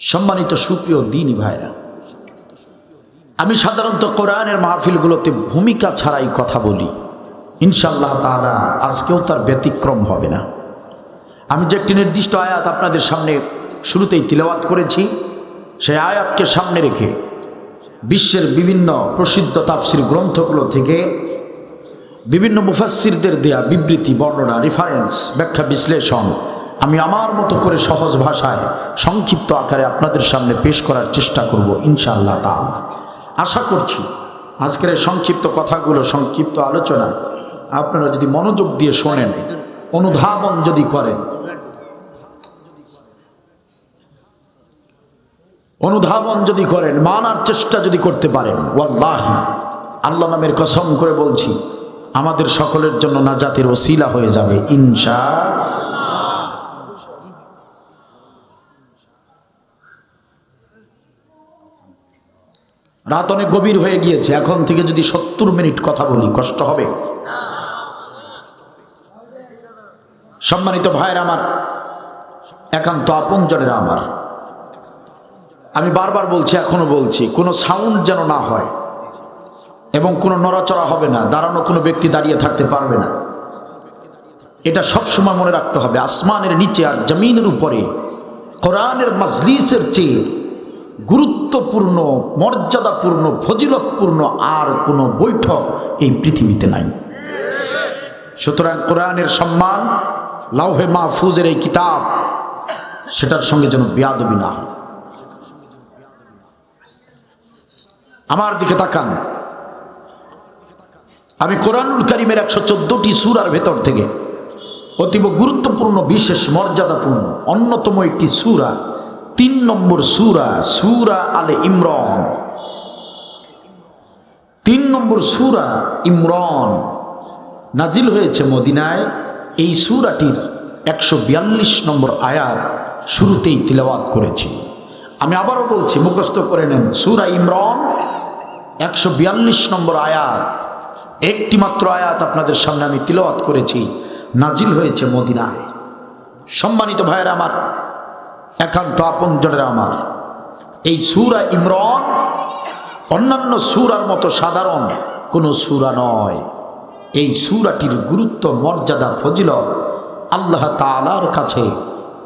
সম্মানিত সুপ্রিয় দিনী ভাইরা, আমি সাধারণত কোরআনের মাহফিলগুলোতে ভূমিকা ছাড়াই কথা বলি। ইনশাল্লাহ তারা আজকেও তার ব্যতিক্রম হবে না। আমি যে একটি নির্দিষ্ট আয়াত আপনাদের সামনে শুরুতেই তিলাওয়াত করেছি, সেই আয়াতকে সামনে রেখে বিশ্বের বিভিন্ন প্রসিদ্ধ তাফসির গ্রন্থগুলো থেকে বিভিন্ন মুফাসসিরদের দেয়া বিবৃতি, বর্ণনা রেফারেন্স ব্যাখ্যা বিশ্লেষণ আমি আমার মতো করে সহজ ভাষায় সংক্ষিপ্ত আকারে আপনাদের সামনে পেশ করার চেষ্টা করব, ইনশাআল্লাহ তাআলা। আশা করছি আজকের এই সংক্ষিপ্ত কথাগুলো, সংক্ষিপ্ত আলোচনা আপনারা যদি মনোযোগ দিয়ে শোনেন, অনুধাবন যদি করেন, অনুধাবন যদি করেন, মানার চেষ্টা যদি করতে পারেন, ওয়াল্লাহি, আল্লাহ নামের কসম করে বলছি, আমাদের সকলের জন্য না নাজাতের ওসিলা হয়ে যাবে, ইনশা রাত অনেক গভীর হয়ে গিয়েছে, এখন থেকে যদি সত্তর মিনিট কথা বলি, কষ্ট হবে। সম্মানিত ভাইয়ের আমার, একান্ত আপনজনের আমার, আমি বারবার বলছি, এখনও বলছি, কোনো সাউন্ড যেন না হয় এবং কোনো নড়াচড়া হবে না, দাঁড়ানো কোনো ব্যক্তি দাঁড়িয়ে থাকতে পারবে না। এটা সব সময় মনে রাখতে হবে, আসমানের নিচে আর জমিনের উপরে, কোরআনের মজলিসের চেয়ে গুরুত্বপূর্ণ, মর্যাদাপূর্ণ, ফজিলতপূর্ণ আর কোনো বৈঠক এই পৃথিবীতে নাই। সুতরাং কোরআনের সম্মান, লাউহে মাহফুজের এই কিতাব, সেটার সঙ্গে যেন বেয়াদবি না আমার দিকে তাকান। আমি কোরআনুল করিমের একশো চোদ্দটি সুরার ভেতর থেকে অতীব গুরুত্বপূর্ণ, বিশেষ মর্যাদাপূর্ণ, অন্যতম একটি সুরা তিন নম্বর সুরা সুরা আলে ইমরন। তিন নম্বর সুরা ইমরন। নাজিল হয়েছে মদিনায়। এই সুরাটির একশো বিয়াল্লিশ নম্বর আয়াত শুরুতেই তিলাওয়াত করেছি। আমি আবারও বলছি, মুখস্থ করে নেন। সুরা ইমরন, একশো বিয়াল্লিশ নম্বর আয়াত। একটি মাত্র আয়াত আপনাদের সামনে আমি তিলওয়াত করেছি। নাজিল হয়েছে মদিনায়। সম্মানিত ভাইয়ের আমার একান্ত আপনজনের আমার। এই সুরা ইমরন অন্যান্য সুরার মতো সাধারণ কোনো সুরা নয়। এই সুরাটির গুরুত্ব, মর্যাদা, ফজিলত আল্লাহ তালার কাছে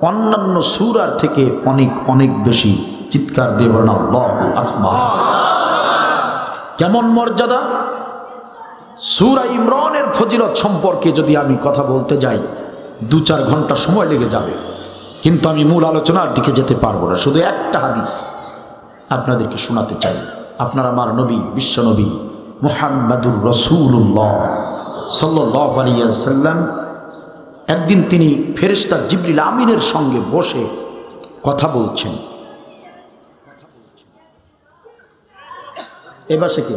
অন্যান্য সুরার থেকে অনেক অনেক বেশি। চিৎকার দেব না কেমন মর্যাদা? সুরা ইমরানের ফজিলত সম্পর্কে যদি আমি কথা বলতে যাই দু চার ঘণ্টা সময় লেগে যাবে। কিন্তু আমি মূল আলোচনার দিকে যেতে পারব না। শুধু একটা হাদিস আপনাদেরকে শোনাতে চাই। আপনার আমার নবী, বিশ্ব নবী, মুহাম্মাদুর রসুল্লাহ সাল্লাহ আলিয়াল্লাম একদিন তিনি ফেরেস্তা জিবরিল আমিনের সঙ্গে বসে কথা বলছেন। এবার সে কে?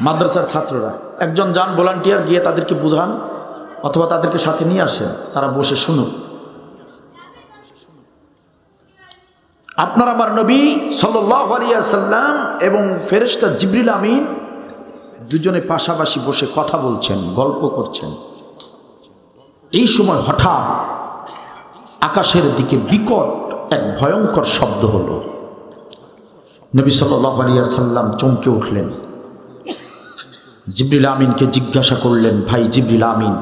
মাদ্রাসার ছাত্ররা। একজন যান ভলান্টিয়ার গিয়ে তাদেরকে বুঝান, অথবা তাদেরকে সাথে নিয়ে আসেন, তারা বসে শুনুক। আপনার আমার নবী সাল্লাম এবং ফেরেস্তা জিবরিল আমিন দুজনে পাশাপাশি বসে কথা বলছেন, গল্প করছেন। এই সময় হঠাৎ আকাশের দিকে বিকট এক ভয়ঙ্কর শব্দ হলো। নবী সাল্লাহ আলিয়া সাল্লাম চমকে উঠলেন। জিবরিল আমিনকে জিজ্ঞাসা করলেন, ভাই জিবরিল আমিন,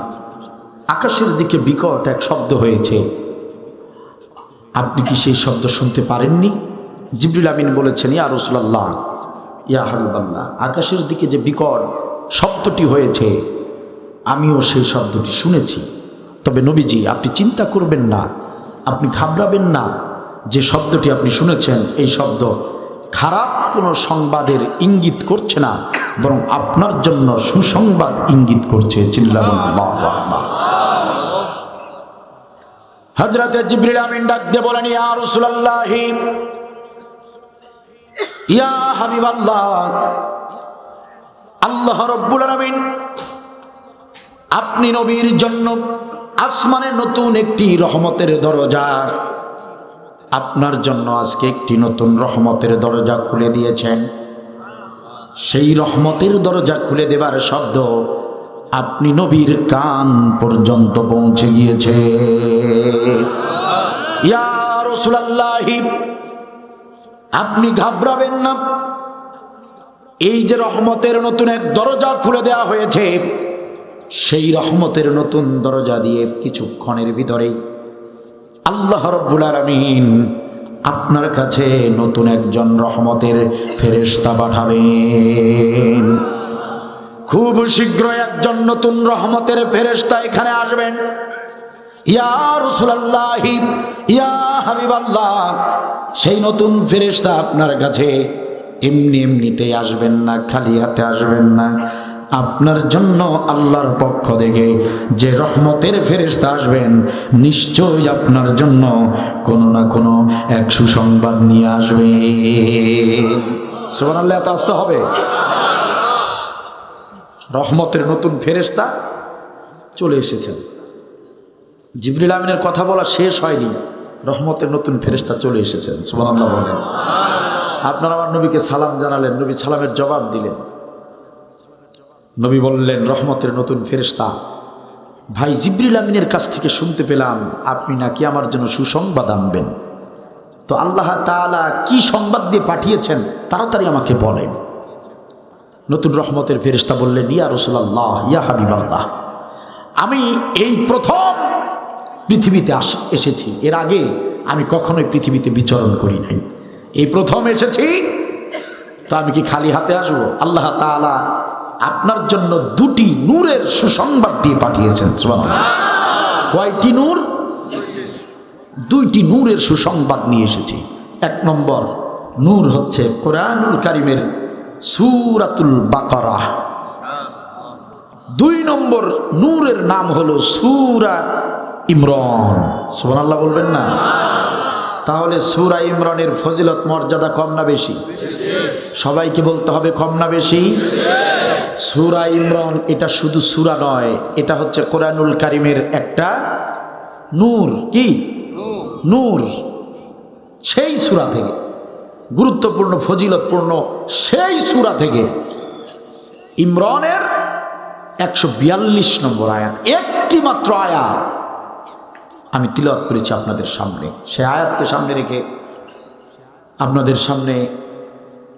আকাশের দিকে বিকট এক শব্দ হয়েছে আপনি কি সেই শব্দ শুনতে পারেননি? জিবরিল আমিন বলেছেন, ইয়া রসুলাল্লাহ, ইয়া হাবিবাল্লাহ, আকাশের দিকে যে বিকট শব্দটি হয়েছে, আমিও সেই শব্দটি শুনেছি। তবে নবীজি, আপনি চিন্তা করবেন না, আপনি ঘাবড়াবেন না, যে শব্দটি আপনি শুনেছেন, এই শব্দ খারাপ কোনো সংবাদের ইঙ্গিত করছে না, বরং আপনার জন্য সুসংবাদ ইঙ্গিত করছে। চিল্লা হজরতে জিবরিল আমিন ডাক দিয়ে বলেন, ইয়া রাসূলুল্লাহ, ইয়া হাবিবাল্লাহ, আল্লাহ রাব্বুল আলামিন, আপনি নবীর জন্য আসমানে নতুন একটি রহমতের দরজা, আপনার জন্য আজকে একটি নতুন রহমতের দরজা খুলে দিয়েছেন। সেই রহমতের দরজা খুলে দেবার শব্দ আপনি নবীর কান পর্যন্ত পৌঁছে গিয়েছে। আপনি ঘাবড়াবেন না। এই যে রহমতের নতুন এক দরজা খুলে দেওয়া হয়েছে, সেই রহমতের নতুন দরজা দিয়ে কিছুক্ষণের ভিতরেই আল্লাহ রব্বুল আলামিন আপনার কাছে নতুন একজন রহমতের ফেরেশতা পাঠাবেন। খুব শীঘ্রই একজন নতুন রহমতের ফেরেশতা এখানে আসবেন। ইয়া সেই নতুন ফেরেশতা আপনার কাছে এমনি এমনিতে আসবেন না, খালি হাতে আসবেন না। আপনার জন্য আল্লাহর পক্ষ থেকে যে রহমতের ফেরেশতা আসবেন, নিশ্চয়ই আপনার জন্য কোনো না কোনো এক সুসংবাদ নিয়ে আসবে। সুবহানাল্লাহ, এত আসতে হবে? রহমতের নতুন ফেরেশতা চলে এসেছেন। জিবরিল আমিনের কথা বলা শেষ হয়নি। রহমতের নতুন ফেরেশতা চলে এসেছেন। সুবহানাল্লাহ বলেন। আপনারা আমার নবীকে সালাম জানালেন, নবী সালামের জবাব দিলেন। নবী বললেন, রহমতের নতুন ফেরেশতা, ভাই জিবরিল আমিনের কাছ থেকে শুনতে পেলাম, আপনি নাকি আমার জন্য সুসংবাদ আনবেন। তো আল্লাহ তাআলা কি সংবাদ দিয়ে পাঠিয়েছেন, তাড়াতাড়ি আমাকে বলেন। নতুন রহমতের ফেরিস্তা বললেন, ইয়া রসুল্লাহ ইয়া হাবিবাল্লাহ, আমি এই প্রথম পৃথিবীতে আস, এসেছি। এর আগে আমি কখনোই পৃথিবীতে বিচরণ করি নাই। এই প্রথম এসেছি, তো আমি কি খালি হাতে আসব? আল্লাহ তাআলা আপনার জন্য দুটি নূরের সুসংবাদ দিয়ে পাঠিয়েছেন। কয়টি নূর? দুইটি নূরের সুসংবাদ নিয়ে এসেছি। এক নম্বর নূর হচ্ছে কোরআনুল কারিমের সুরাতুল বাকারা। দুই নম্বর নূরের নাম হলো সুরা ইমরান। সুবহানাল্লাহ বলবেন না? তাহলে সুরা ইমরানের ফজিলত মর্যাদা কম না বেশি? সবাইকে বলতে হবে কম না বেশি? সুরা ইমরান এটা শুধু সুরা নয়, এটা হচ্ছে কোরআনুল কারিমের একটা নূর। কি? নূর। সেই সুরা থেকে। গুরুত্বপূর্ণ, ফজিলতপূর্ণ সেই সুরা থেকে ইমরানের একশো বিয়াল্লিশ নম্বর আয়াত। একটি মাত্র আয়াত। আমি তিলত করেছি আপনাদের সামনে। সে আয়াতকে সামনে রেখে আপনাদের সামনে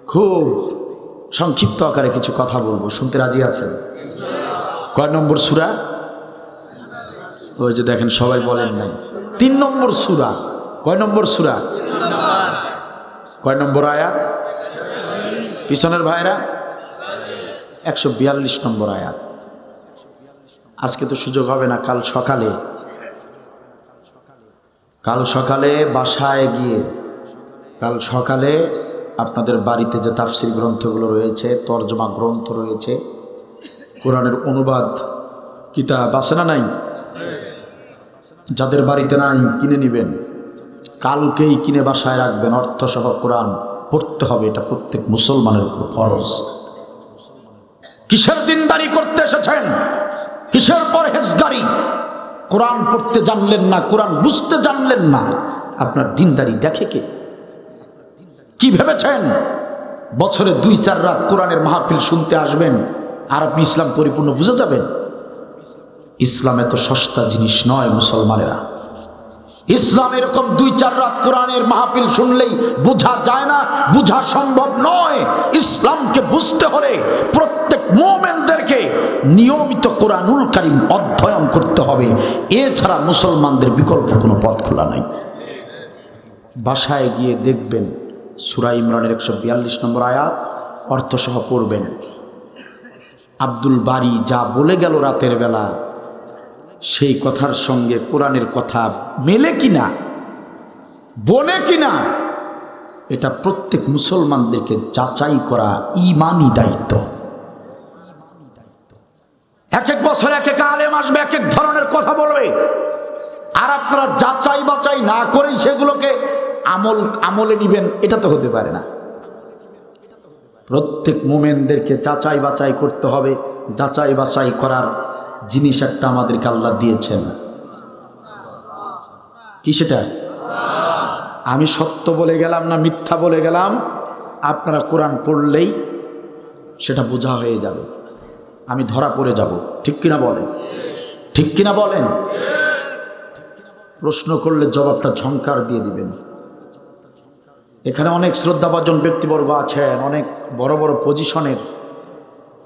খুব সংক্ষিপ্ত আকারে কিছু কথা বলব। শুনতে রাজি আছেন? কয় নম্বর সুরা? ওই যে দেখেন, সবাই বলেন নাই। তিন নম্বর সুরা। কয় নম্বর সুরা? কয় নম্বর আয়াত? পিছনের ভাইরা? একশো বিয়াল্লিশ নম্বর আয়াত। আজকে তো সুযোগ হবে না, কাল সকালে কাল সকালে বাসায় গিয়ে, কাল সকালে আপনাদের বাড়িতে যে তাফসির গ্রন্থগুলো রয়েছে, তর্জমা গ্রন্থ রয়েছে, কোরআনের অনুবাদ, কিতাব আছে না নাই? যাদের বাড়িতে নাই, কিনে নেবেন। কালকেই কিনে বাসায় রাখবেন, অর্থসহ কোরআন পড়তে হবে, এটা প্রত্যেক মুসলমানের উপর ফরজ। কিসের দিনদারি করতে এসেছেন? কিসের পরহেজগারি? কোরআন পড়তে জানলেন না, কোরআন বুঝতে জানলেন না, আপনার দিনদারি দেখে কে? কি ভেবেছেন? বছরে দুই, চার রাত কোরআনের মাহফিল শুনতে আসবেন, আর আপনি ইসলাম পরিপূর্ণ বুঝে যাবেন? ইসলাম এত সস্তা জিনিস নয় মুসলমানেরা। ইসলাম এরকম দুই, চার রাত কোরআনের মাহফিল শুনলেই বোঝা যায় না, বোঝা সম্ভব নয়। ইসলামকে বুঝতে হলে প্রত্যেক মোমেনদেরকে নিয়মিত কোরআনুল কারিম অধ্যয়ন করতে হবে। এছাড়া মুসলমানদের বিকল্প কোনো পথ খোলা নাই। বাসায় গিয়ে দেখবেন সুরা ইমরানের একশো বিয়াল্লিশ নম্বর আয়াত, অর্থসহ পড়বেন। আব্দুল বারি যা বলে গেল রাতের বেলা, সেই কথার সঙ্গে কোরআনের কথা মেলে কিনা, বলে কিনা, এটা প্রত্যেক মুসলমানদেরকে যাচাই করা ইমানই দায়িত্ব। এক এক বছর, এক এক আলেম আসবে, এক এক ধরনের কথা বলবে। আর আপনারা যাচাই বাচাই না করেই সেগুলোকে আমল, আমলে নিবেন, এটা তো হতে পারে না। প্রত্যেক মোমেনদেরকে যাচাই বাছাই করতে হবে যাচাই বাছাই করার জিনিস একটা আমাদেরকে আল্লাহ দিয়েছেন। কি সেটা? আমি সত্য বলে গেলাম না মিথ্যা বলে গেলাম? আপনারা কোরআন পড়লেই সেটা বোঝা হয়ে যাবে। আমি ধরা পড়ে যাব। ঠিক কিনা বলেন? ঠিক কিনা বলেন? প্রশ্ন করলে জবাবটা ঝংকার দিয়ে দিবেন। এখানে অনেক শ্রদ্ধাভাজন ব্যক্তিবর্গ আছেন, অনেক বড় বড় পজিশনের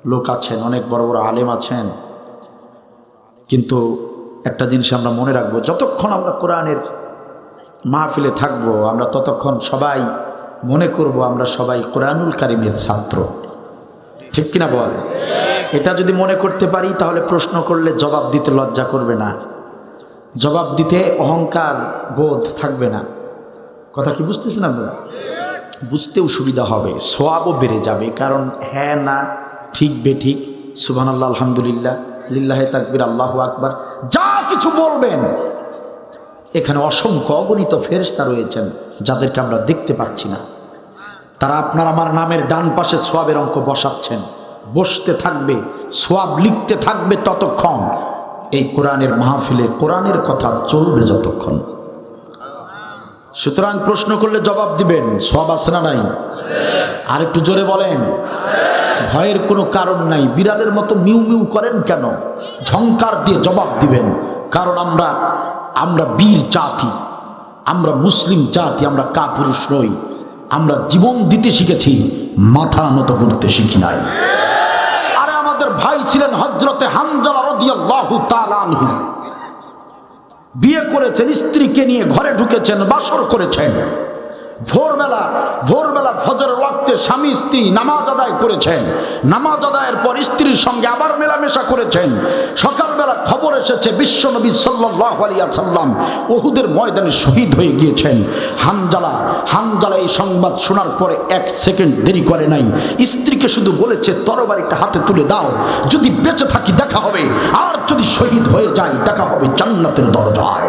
লোক আছেন, অনেক বড় বড় আলেম আছেন। কিন্তু একটা জিনিস আমরা মনে রাখব, যতক্ষণ আমরা কোরআনের মাহফিলে থাকব, আমরা ততক্ষণ সবাই মনে করব আমরা সবাই কোরআনুল কারিমের ছাত্র। ঠিক কিনা বল? এটা যদি মনে করতে পারি, তাহলে প্রশ্ন করলে জবাব দিতে লজ্জা করবে না। জবাব দিতে অহংকার বোধ থাকবে না। কথা কি বুঝতেছেন আপনারা? বুঝতেও সুবিধা হবে, সোয়াবও বেড়ে যাবে, কারণ হ্যাঁ না, ঠিক বে ঠিক সুবান আল্লাহ আলহামদুলিল্লাহ, লিল্লাহে তাকবির, আল্লাহ আকবার, যা কিছু বলবেন। এখানে অসংখ্য অগণিত ফেরেশতা রয়েছেন, যাদেরকে আমরা দেখতে পাচ্ছি না। তারা আপনার আমার নামের ডান পাশে সোয়াবের অঙ্ক বসাচ্ছেন। বসতে থাকবে, সোয়াব লিখতে থাকবে ততক্ষণ। এই কোরআনের মাহফিলে কোরআনের কথা চলবে যতক্ষণ। সুতরাং প্রশ্ন করলে জবাব দিবেন সব আছে না নাই? আর একটু জোরে বলেন। ভয়ের কোনো কারণ নাই। বিড়ালের মতো মিউ মিউ করেন কেন? ঝংকার দিয়ে জবাব দিবেন। কারণ আমরা আমরা বীর জাতি, আমরা মুসলিম জাতি, আমরা কাপুরুষ নই। আমরা জীবন দিতে শিখেছি, মাথা নত করতে শিখি নাই। আরে আমাদের ভাই ছিলেন হজরতে বিয়ে করেছেন, স্ত্রীকে নিয়ে ঘরে ঢুকেছেন, বাসর করেছেন। ভোরবেলা ভোরবেলা ফজর ওয়াক্তে স্বামী, স্ত্রী নামাজ আদায় করেছেন। নামাজ আদায়ের পর স্ত্রীর সঙ্গে আবার মেলামেশা করেছেন। সকালবেলা এসেছে বিশ্বনবী সাল্লাহ সাল্লাম ওহুদের ময়দানে শহীদ হয়ে গিয়েছেন। হানজালা হানজালা এই সংবাদ শোনার পরে এক সেকেন্ড দেরি করে নাই। স্ত্রীকে শুধু বলেছে তরবারিটা হাতে তুলে দাও। যদি বেঁচে থাকি দেখা হবে। আর যদি শহীদ হয়ে যায় দেখা হবে জান্নাতের দরজায়।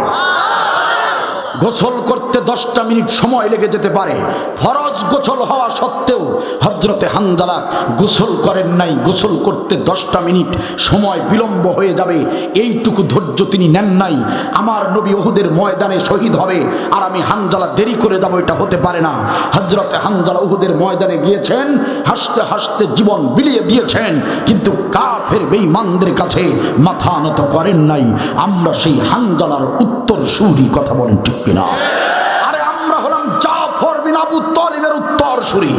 গোসল করতে দশটা মিনিট সময় লেগে যেতে পারে। ফরজ গোসল হওয়া সত্ত্বেও হজরতে হানজালা গোসল করেন নাই। গোসল করতে দশটা মিনিট সময় বিলম্ব হয়ে যাবে। এইটুকু ধৈর্য তিনি নেন নাই। আমার নবী ওহুদের ময়দানে শহীদ হবে আর আমি হানজালা দেরি করে যাব, এটা হতে পারে না। হজরতে হানজালা উহুদের ময়দানে গিয়েছেন, হাসতে হাসতে জীবন বিলিয়ে দিয়েছেন, কিন্তু কাফের বেঈমানদের কাছে মাথা নত করেন নাই। আমরা সেই হানজালার উত্তর সুরি কথা বলেন ঠিক কিনা? আরে আমরা হলাম জাফর বিন আবু তলিবের উত্তর সুরি।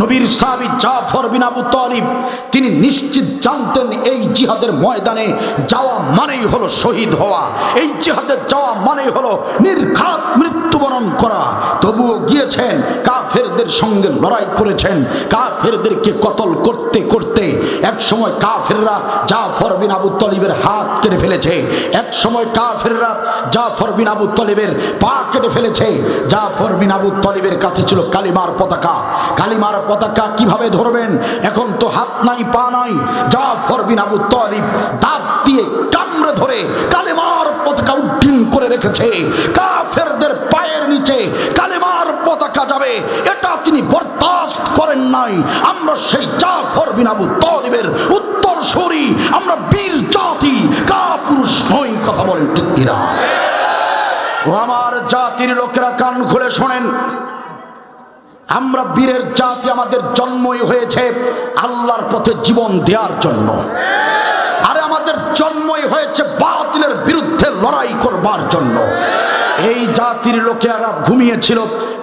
নবীর সাহাবী জাফর বিন আবু তলিব, তিনি নিশ্চিত জানতেন এই জিহাদের ময়দানে যাওয়া মানেই হলো শহীদ হওয়া। এই জিহাদে যাওয়া মানেই হলো নির্ঘাত মৃত্যুবরণ করা। তবুও গিয়েছেন, কাফেরদের সঙ্গে লড়াই করেছেন, কাফেরদেরকে কতল করতে করতে এক সময় কাফেররা জাফর বিন আবু তলিবের হাত কেটে ফেলেছে। এক সময় কাফেররা জাফর বিন আবু তলিবের পা কেটে ফেলেছে। জাফর বিন আবু তলিবের কাছে ছিল কালিমার পতাকা। কালিমার পতাকা কীভাবে ধরবেন? এখন তো হাত নাই, পা নাই। জাফর বিন আবু তলিব দাঁত দিয়ে কামড়ে ধরে কালিমার পতাকা উড্ডীন করে রেখেছে। কাফেরদের পায়ের নিচে কালিমার পতাকা যাবে। এটা তিনি বরদাস্ত করেন নাই। আমরা সেই জাফর বিন আবু তলিবের উত্তর সরি আমরা বীর জাতি, কাপুরুষ নই, কথা বলেন ঠিক কিনা? আমার জাতির লোকেরা কান খুলে শোনেন। আমরা বীরের জাতি আমাদের জন্মই হয়েছে আল্লাহর পথে জীবন দেওয়ার জন্য। আরে আমাদের জন্মই হয়েছে বাতিলের বিরুদ্ধে লড়াই করবার জন্য। এই জাতির লোকেরা ঘুমিয়েছিল,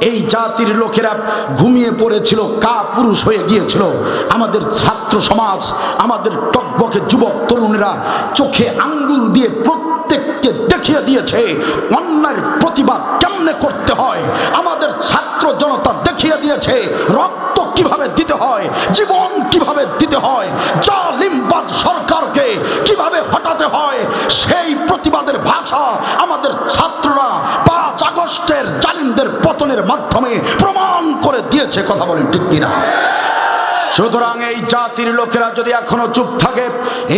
এই জাতির লোকেরা ঘুমিয়ে পড়েছিল, কা পুরুষ হয়ে গিয়েছিল। আমাদের ছাত্র সমাজ, আমাদের টকবকে যুবক তরুণেরা চোখে আঙ্গুল দিয়ে প্রত্যেককে দেখিয়ে দিয়েছে, অন্যায়ের প্রতিবাদ কেমনে করতে হয়? আমাদের ছাত্র জনতা দেখিয়ে দিয়েছে, রক্ত কীভাবে দিতে হয়, জীবন কীভাবে দিতে হয়, জালিমবাদ সরকারকে কীভাবে হটাতে হয়, সেই প্রতিবাদের ভাষা আমাদের ছাত্ররা পাঁচ আগস্টের জালিমদের পতনের মাধ্যমে প্রমাণ করে দিয়েছে, কথা বলেন ঠিক কিনা? সুতরাং এই জাতির লোকেরা যদি এখনও চুপ থাকে,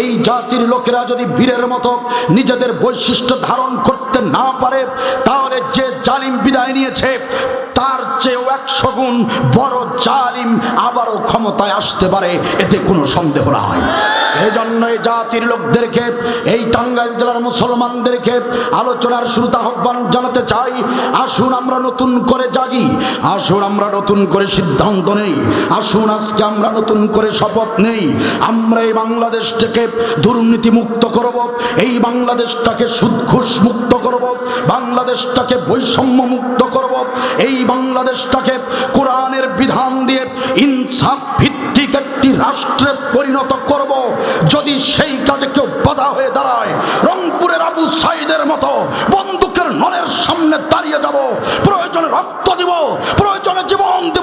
এই জাতির লোকেরা যদি বীরের মতো নিজেদের বৈশিষ্ট্য ধারণ করতে না পারে, তাহলে যে জালিম বিদায় নিয়েছে, তার চেয়েও একশো গুণ বড় জালিম আবারও ক্ষমতায় আসতে পারে, এতে কোনো সন্দেহ নাই। এই জন্য এই জাতির লোকদেরকে, এই টাঙ্গাইল জেলার মুসলমানদেরকে আলোচনার শুরুতে আহ্বান জানাতে চাই, আসুন আমরা নতুন করে জাগি, আসুন আমরা নতুন করে সিদ্ধান্ত নেই, আসুন আজকে আমরা নতুন করে শপথ নেই। আমরা এই বাংলাদেশটাকে দুর্নীতি মুক্ত করব, এই বাংলাদেশটাকে সুদ ঘুষ মুক্ত করব, বাংলাদেশটাকে বৈষম্য মুক্ত করব, এই বাংলাদেশটাকে কোরআনের বিধান দিয়ে ইনসাফ ভিত্তিক একটি রাষ্ট্রে পরিণত করব। যদি সেই কাজে কেউ বাধা হয়ে দাঁড়ায়, রংপুরের আবু সাইদের মতো বন্দুকের নলের সামনে দাঁড়িয়ে যাব, প্রয়োজনে রক্ত দিব, প্রয়োজনে জীবন দেব।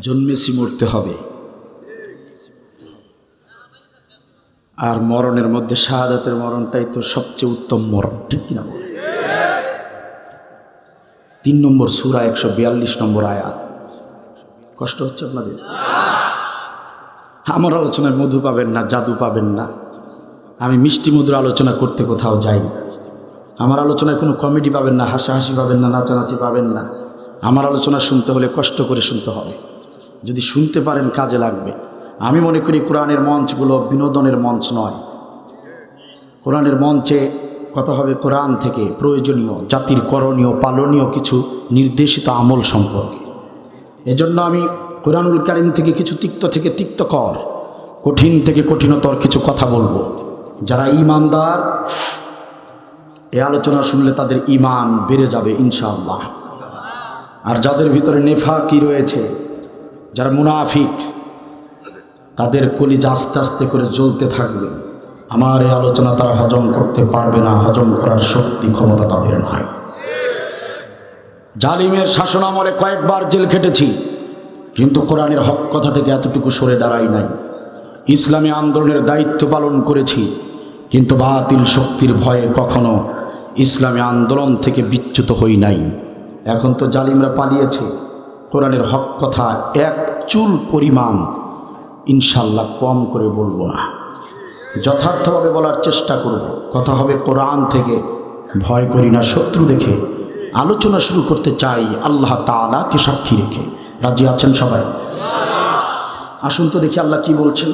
জন্মেছি, মরতে হবে। আর মরণের মধ্যে শাহাদাতের মরণটাই তো সবচেয়ে উত্তম মরণ, ঠিক কিনা বল? তিন নম্বর সুরা, একশো বিয়াল্লিশ নম্বর আয়াত। কষ্ট হচ্ছে আপনাদের? আমার আলোচনায় মধু পাবেন না, জাদু পাবেন না। আমি মিষ্টি মধুর আলোচনা করতে কোথাও যাই না। আমার আলোচনায় কোনো কমেডি পাবেন না, হাসাহাসি পাবেন না, নাচানাচি পাবেন না। আমার আলোচনা শুনতে হলে কষ্ট করে শুনতে হবে। যদি শুনতে পারেন কাজে লাগবে। আমি মনে করি কোরআনের মঞ্চগুলো বিনোদনের মঞ্চ নয়। কোরআনের মঞ্চে কথা হবে কোরআন থেকে প্রয়োজনীয়, জাতির করণীয়, পালনীয় কিছু নির্দেশিত আমল সম্পর্কে। এজন্য আমি কোরআনুল কারিম থেকে কিছু তিক্ত থেকে তিক্তকর, কঠিন থেকে কঠিনতর কিছু কথা বলব। যারা ইমানদার এই আলোচনা শুনলে তাদের ইমান বেড়ে যাবে ইনশাআল্লাহ। আর যাদের ভিতরে নেফা কি রয়েছে যারা মুনাফিক, তাদের কলিজা আস্তে আস্তে করে জ্বলতে থাকবে। আমার এই আলোচনা তারা হজম করতে পারবে না, হজম করার শক্তি, ক্ষমতা তাদের নয় জালিমের শাসন আমলে কয়েকবার জেল খেটেছি, কিন্তু কোরআনের হক কথা থেকে এতটুকু সরে দাঁড়াই নাই। ইসলামী আন্দোলনের দায়িত্ব পালন করেছি, কিন্তু বাতিল শক্তির ভয়ে কখনো ইসলামী আন্দোলন থেকে বিচ্যুত হই নাই। এখন তো জালিমরা পালিয়েছে। কোরআনের হক কথা এক চুল পরিমাণ ইনশাল্লাহ কম করে বলব না। যথার্থভাবে বলার চেষ্টা করব। কথা হবে কোরআন থেকে। ভয় করি না, শত্রু দেখে। আলোচনা শুরু করতে চাই আল্লাহ তালাকে সাক্ষী রেখে। রাজি আছেন সবাই? আসুন তো দেখি আল্লাহ কি বলছেন।